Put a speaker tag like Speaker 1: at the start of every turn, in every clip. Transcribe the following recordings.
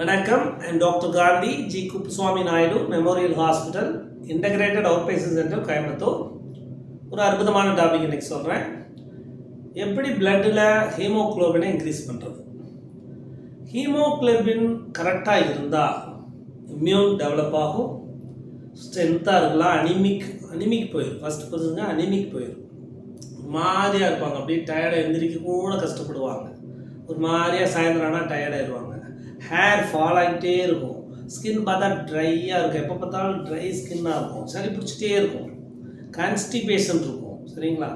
Speaker 1: வணக்கம். And doctor Gandhi G Kuppuswamy Naidu memorial hospital integrated out patient centre Coimbatore ஒரு அற்புதமான topic இன்னைக்கு சொல்கிறேன் எப்படி பிளட்டில் ஹீமோக்ளோபினை இன்க்ரீஸ் பண்ணுறது ஹீமோக்ளோபின் கரெக்டாக இருந்தால் இம்யூன் டெவலப் ஆகும். ஸ்ட்ரென்த்தாக இருக்கலாம் அனிமிக் அனிமிக் போயிடும் ஃபஸ்ட் பர்சனுங்க அனிமிக் போயிடும் ஒரு மாதிரியாக இருப்பாங்க. அப்படியே டயர்டாக எந்திரிக்க கூட கஷ்டப்படுவாங்க. ஒரு மாதிரியாக சாயந்தரம் ஆனால் டயர்டாகிடுவாங்க ஹேர் ஃபால் ஆகிட்டே இருக்கும். ஸ்கின் பார்த்தா ட்ரையாக இருக்கும். எப்போ பார்த்தாலும் ட்ரை ஸ்கின்னாக இருக்கும். சளி பிடிச்சிட்டே இருக்கும். கான்ஸ்டிபேஷன் இருக்கும். சரிங்களா?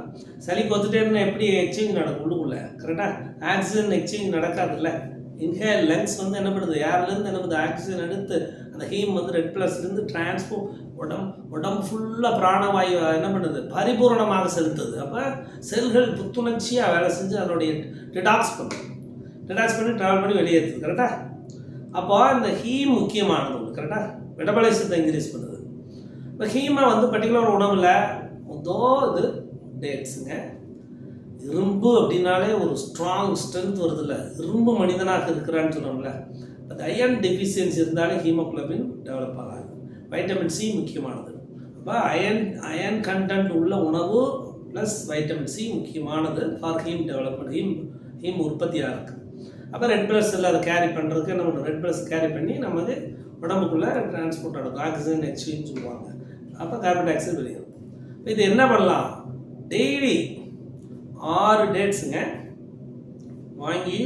Speaker 1: சளி கொத்துட்டே இருந்தால் எப்படி எக்ஸ்சேஞ்ச் நடக்கும் உள்ளுக்குள்ளே? கரெக்டாக ஆக்சிஜன் எக்ஸ்சேஞ்ச் நடக்காதுல்ல? இன்ஹேல் லங்ஸ் வந்து என்ன பண்ணுது? ஏர்லேருந்து என்ன பண்ணுது? ஆக்சிஜன் எடுத்து அந்த ஹீம் வந்து ரெட் ப்ளஸ்லேருந்து டிரான்ஸ்போர்ட் உடம்பு உடம்பு ஃபுல்லாக பிராணவாயு என்ன பண்ணுது? பரிபூரணமாக செலுத்துது. அப்போ செல்கள் புத்துணர்ச்சியாக வேலை செஞ்சு அதனுடைய டிடாக்ஸ் பண்ணும். டிடாக்ஸ் பண்ணி ட்ராவல் பண்ணி வெளியேற்றுது. கரெக்டாக அப்போ இந்த ஹீம் முக்கியமானது ஒன்று கரெக்டாக மெட்டபாலிசத்தை இன்க்ரீஸ் பண்ணுது. இப்போ ஹீமை வந்து பர்டிகுலர் உணவில் முதோ இது டேட்ஸுங்க இரும்பு அப்படின்னாலே ஒரு ஸ்ட்ராங் ஸ்ட்ரென்த் வருதுல்ல. இரும்பு மனிதனாக இருக்கிறான்னு சொன்னோம்ல. அந்த அயன் டெஃபிஷியன்சி இருந்தாலே ஹீமோகுளோபின் டெவலப் ஆகாது. வைட்டமின் சி முக்கியமானது. அப்போ அயன் அயன் கண்டென்ட் உள்ள உணவு ப்ளஸ் வைட்டமின் சி முக்கியமானது for heme development heme heme உற்பத்தியாக இருக்குது அப்போ ரெட் பிளட் செல் அதை கேரி பண்ணுறதுக்கு என்ன ரெட் பிளஸ் கேரி பண்ணி நமக்கு உடம்புக்குள்ளே டிரான்ஸ்போர்ட் ஆகும் ஆக்சிஜன் எக்ஸ்சேஞ்ச் சொல்லுவாங்க. அப்போ கார்பன் டை ஆக்சைடு வெளியேறும் இது என்ன பண்ணலாம்? டெய்லி ஆறு டேட்ஸுங்க வாங்கி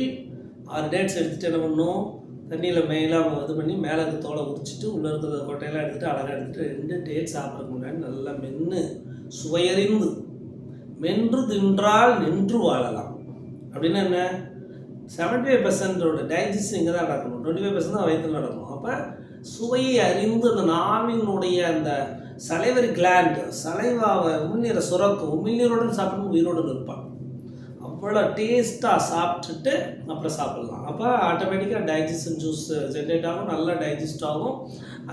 Speaker 1: ஆறு டேட்ஸ் எடுத்துகிட்டு என்ன பண்ணணும் தண்ணியில் மேலாக இது பண்ணி மேலே இருக்க தோலை உரிச்சிட்டு உள்ளே இருக்கிற கொட்டையெல்லாம் எடுத்துகிட்டு அழகாக எடுத்துகிட்டு ரெண்டு டேட் சாப்பிட்றதுக்கு முன்னாடி நல்லா மென்று சுவையறிந்து மென்று தின்றால் நின்று வாழலாம். அப்படின்னா என்ன? செவன்டி ஃபைவ் பர்சன்டோட டைஜஸ்ட் இங்கே தான் நடக்கணும். டுவெண்ட்டி ஃபைவ் பர்சன்ட் தான் வயிற்றில் நடக்கணும். அப்போ சுவையை அறிந்து அந்த நாவினுடைய அந்த சலைவரி கிளாண்ட் சலைவாவை உமிழ்நீரை சுரக்கும். உமிழ்நீரோடு சாப்பிடணும் உயிரோடு இருப்பான். அவ்வளோ டேஸ்ட்டாக சாப்பிட்டுட்டு அப்புறம் சாப்பிட்லாம். அப்போ ஆட்டோமேட்டிக்காக டைஜஷன் ஜூஸ் ஜென்ரேட் ஆகும் நல்லா டைஜஸ்ட் ஆகும்.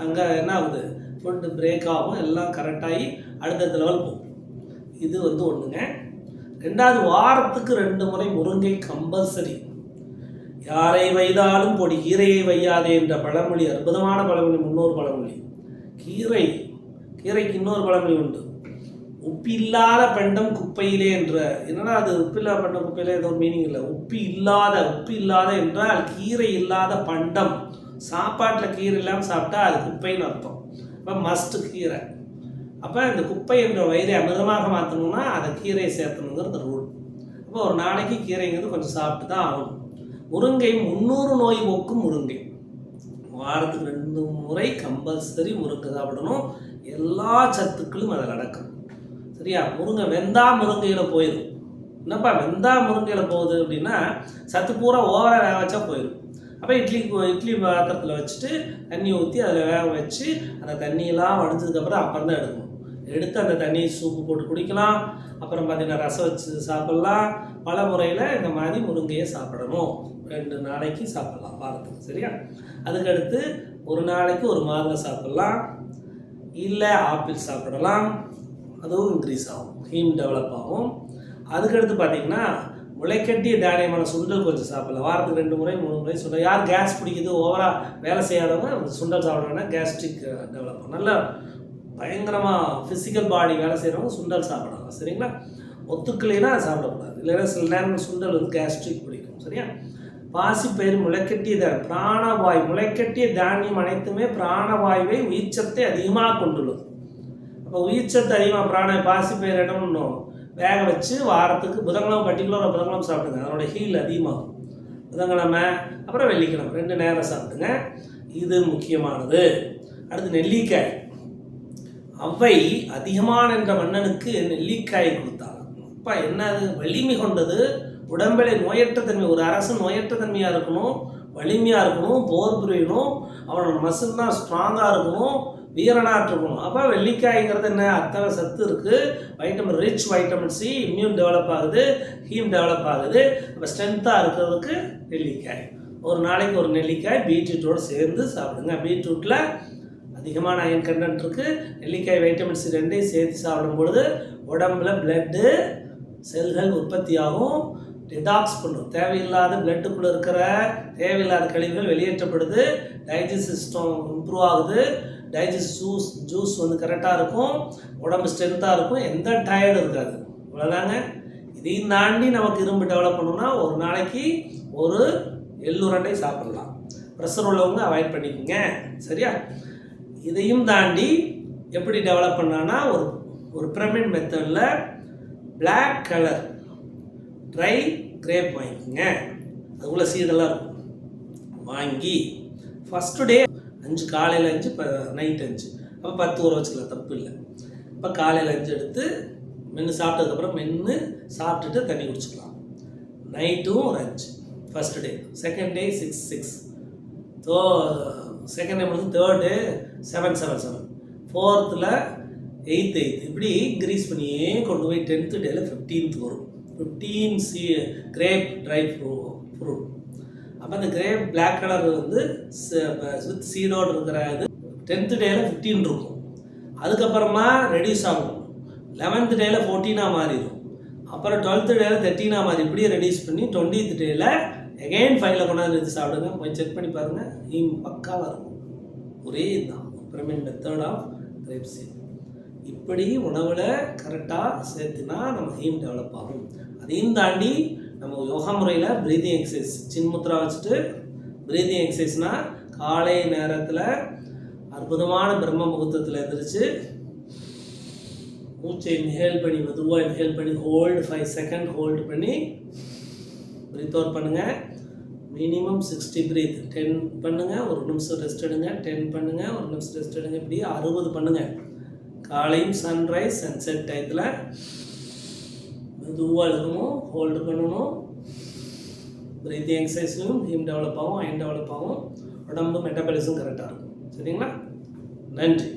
Speaker 1: அங்கே என்ன ஆகுது? ஃபுட்டு பிரேக் ஆகும் எல்லாம் கரெக்டாகி அடுத்தடுத்த லெவல் போகும். இது வந்து ஒன்றுங்க ரெண்டாவது வாரத்துக்கு ரெண்டு முறை முருங்கை கம்பல்சரி யாரை வைத்தாலும் பொடி கீரையை வையாதே என்ற பழமொழி அற்புதமான பழமொழி முன்னோர் பழமொழி. கீரை கீரைக்கு இன்னொரு பழமொழி உண்டு. உப்பு இல்லாத பெண்டம் குப்பையிலே என்ற என்னடா அது உப்பில்லாத பெண்டம் குப்பையிலே? ஏதோ மீனிங் இல்லை. உப்பு இல்லாத உப்பு இல்லாத என்றால் கீரை இல்லாத பண்டம். சாப்பாட்டில் கீரை இல்லாமல் சாப்பிட்டா அது குப்பைன்னு அர்த்தம். இப்போ மஸ்ட் கீரை. அப்போ இந்த குப்பை என்ற வயிறை அமிர்தமாக மாற்றணும்னா அதை கீரையை சேர்த்தணுங்கிறது ரூல் அப்போ ஒரு நாளைக்கு கீரைங்கிறது கொஞ்சம் சாப்பிட்டு தான் ஆகணும். முருங்கை முந்நூறு நோய் போக்கும் முருங்கை. வாரத்துக்கு ரெண்டு முறை கம்பல்சரி முருங்கை சாப்பிடணும். எல்லா சத்துக்களும் அதில் நடக்கும் சரியா? முருங்கை வெந்தா முருங்கையில் போயிடும் என்னப்பா வெந்தா முருங்கையில் போகுது அப்படின்னா சத்து பூரா ஓவராக வேக வச்சா போயிடும் அப்போ இட்லி இட்லி பாத்திரத்தில் வச்சுட்டு தண்ணி ஊற்றி அதில் வேக வச்சு அந்த தண்ணியெல்லாம் வடிஞ்சதுக்கப்புறம் அப்புறம் தான் எடுக்கணும். எடுத்து அந்த தண்ணியை சூப்பு போட்டு குடிக்கலாம். அப்புறம் பார்த்தீங்கன்னா ரசம் வச்சு சாப்பிட்லாம். பல முறையில் இந்த மாதிரி முருங்கையை சாப்பிடணும். ரெண்டு நாளைக்கு சாப்பிட்லாம் வாரத்துக்கு சரியா? அதுக்கடுத்து ஒரு நாளைக்கு ஒரு மாதுளை சாப்பிட்லாம். இல்லை ஆப்பிள் சாப்பிடலாம். அதுவும் இன்க்ரீஸ் ஆகும் ஹீம் டெவலப் ஆகும். அதுக்கடுத்து பார்த்தீங்கன்னா முளைக்கட்டிய தானியமான சுண்டல் கொஞ்சம் சாப்பிடலாம். வாரத்துக்கு ரெண்டு முறை மூணு முறை சுண்டல். யார் கேஸ் பிடிக்குது ஓவராக வேலை செய்யாதவங்க சுண்டல் சாப்பிட்றாங்கன்னா கேஸ்ட்ரிக் டெவலப் ஆகும். நல்லா பயங்கரமாக ஃபிசிக்கல் பாடி வேலை செய்கிறவங்க சுண்டல் சாப்பிடலாம் சரிங்களா? ஒத்துக்கலைன்னா சாப்பிடக்கூடாது. இல்லைன்னா சில நேரம் சுண்டல் வந்து கேஸ்ட்ரிக் பிடிக்கும். சரியா? பாசிப்பயிர் முளைக்கட்டிய தானியம் பிராணவாயு முளைக்கட்டிய தானியம் அனைத்துமே பிராணவாயுவை உயிர்ச்சத்தை அதிகமாக கொண்டுள்ளது. அப்போ உயிர்ச்சத்து அதிகமாக பிராண பாசிப்பயிர் என்ன பண்ணும் வேக வச்சு வாரத்துக்கு புதன்கிழமை பர்டிகுலராக புதன்கிழமை சாப்பிடுங்க. அதனோட ஹீல் அதிகமாகும். புதன்கிழமை அப்புறம் வெள்ளிக்கிழமை. ரெண்டு நேரம் சாப்பிடுங்க. இது முக்கியமானது. அடுத்து நெல்லிக்காய். அவை அதிகமான என்ற மன்னனுக்கு நெல்லிக்காய் கொடுத்தாங்க அப்பா என்னது? வலிமை கொண்டது? உடம்பிலே நோயற்ற தன்மை ஒரு அரசு நோயற்ற தன்மையாக இருக்கணும் வலிமையாக இருக்கணும் போர் புரியணும் அவனோட மசில் தான் ஸ்ட்ராங்காக இருக்கணும் வீரனாக இருக்கணும். அப்போ வெள்ளிக்காய்ங்கிறது என்ன? அத்தனை சத்து இருக்குது vitamin rich vitamin C immune develop ஆகுது ஹீம் டெவலப் ஆகுது. அப்போ ஸ்ட்ரென்த்தாக இருக்கிறதுக்கு நெல்லிக்காய். ஒரு நாளைக்கு ஒரு நெல்லிக்காய் பீட்ரூட்டோடு சேர்ந்து சாப்பிடுங்க. பீட்ரூட்டில் அதிகமான அயன் கண்டென்ட் இருக்குது நெல்லிக்காய் வைட்டமின் சி ரெண்டையும் சேர்த்து சாப்பிடும் பொழுது உடம்புல பிளட்டு செல்கள் உற்பத்தி ஆகும் டிடாக்ஸ் பண்ணும். தேவையில்லாத பிளட்டுக்குள்ளே இருக்கிற தேவையில்லாத கழிவுகள் வெளியேற்றப்படுது. டைஜஸ்ட் சிஸ்டம் இம்ப்ரூவ் ஆகுது. டைஜஸ்ட் ஜூஸ் ஜூஸ் வந்து கரெக்டாக இருக்கும். உடம்பு ஸ்ட்ரென்த்தாக இருக்கும். எந்த டயர்டும் இருக்காது. அவ்வளோதாங்க இதையும் தாண்டி நமக்கு இரும்பு டெவலப் பண்ணணும்னா ஒரு நாளைக்கு ஒரு எள்ளுரண்டை சாப்பிடலாம். ப்ரெஷர் உள்ளவங்க அவாய்ட் பண்ணிக்கோங்க. சரியா? இதையும் தாண்டி எப்படி டெவலப் பண்ணான்னா ஒரு ஒரு பிரமிட் மெத்தடில் பிளாக் கலர் ட்ரை கிரேப் வாங்கிக்கோங்க. அதுக்குள்ளே சீடெல்லாம் இருக்கும். வாங்கி ஃபஸ்ட்டு டே அஞ்சு காலையில் அஞ்சு இப்போ நைட் அஞ்சு. அப்போ பத்து ஊற வச்சுக்கலாம் தப்பு இல்லை. இப்போ காலையில் அஞ்சு எடுத்து மென்று சாப்பிட்டதுக்கப்புறம் மென்று சாப்பிட்டுட்டு தண்ணி குடிச்சிக்கலாம். நைட்டும் ஒரு அஞ்சு. First day second day six six தோ செகண்ட் டே வந்து third day seven seven seven ஃபோர்த்தில் eighth eighth இப்படி இன்க்ரீஸ் பண்ணியே கொண்டு போய் டென்த்து டேல ஃபிஃப்டீன்த் வரும். ஃபிஃப்டீன் சி கிரேப் ட்ரை ஃப்ரூ ஃப்ரூட் அப்போ அந்த கிரேப் பிளாக் கலர் வந்து வித் சீடோடு இருக்கிற இது டென்த்து டேல ஃபிஃப்டீன் இருக்கும். அதுக்கப்புறமா ரெடியூஸ் ஆகும். லெவன்த்து டேயில் ஃபோர்டீனாக மாறிடும். அப்புறம் டுவெல்த்து டேல தேர்ட்டீனாக மாறி இப்படியே ரெடியூஸ் பண்ணி டுவெண்ட்டீத் டேல எகைன் ஃபைனில் கொண்டாந்து வச்சு சாப்பிடுங்க. போய் செக் பண்ணி பாருங்கள் ஹீம் பக்காவாக இருக்கும். ஒரே இதுதான். அப்புறமே மெத்தட் ஆஃப் கிரேப் சீட் இப்படி உணவில் கரெக்டாக சேர்த்துனா நம்ம ஹீம் டெவலப் ஆகும். அதையும் தாண்டி நம்ம யோகா முறையில் ப்ரீதிங் எக்ஸசைஸ் சின்முத்ரா வச்சுட்டு ப்ரீதிங் எக்ஸசைஸ்னால் காலை நேரத்தில் அற்புதமான பிரம்ம முகூர்த்தத்தில் எந்திரிச்சு மூச்சை இன்ஹேல் பண்ணி மெதுவாக இன்ஹேல் பண்ணி ஹோல்டு ஃபைவ் செகண்ட் ஹோல்டு பண்ணி ப்ரீத் அவுட் பண்ணுங்கள் மினிமம் சிக்ஸ்டி ப்ரீத் டென் பண்ணுங்கள் ஒரு நிமிஷம் ரெஸ்ட் எடுங்க. டென் பண்ணுங்கள் ஒரு நிமிஷம் ரெஸ்ட் எடுங்க. இப்படி அறுபது பண்ணுங்கள் காலையும் சன்ரைஸ் சன்செட் டயத்தில் மெதுவாக இருக்கணும் ஹோல்டு பண்ணணும். பிரீத்திங் எக்ஸசைஸ்லையும் ஹீம் டெவலப் ஆகும் அயன் டெவலப் ஆகும். உடம்பு மெட்டபாலிசம் கரெக்டாக இருக்கும். சரிங்களா? நன்றி.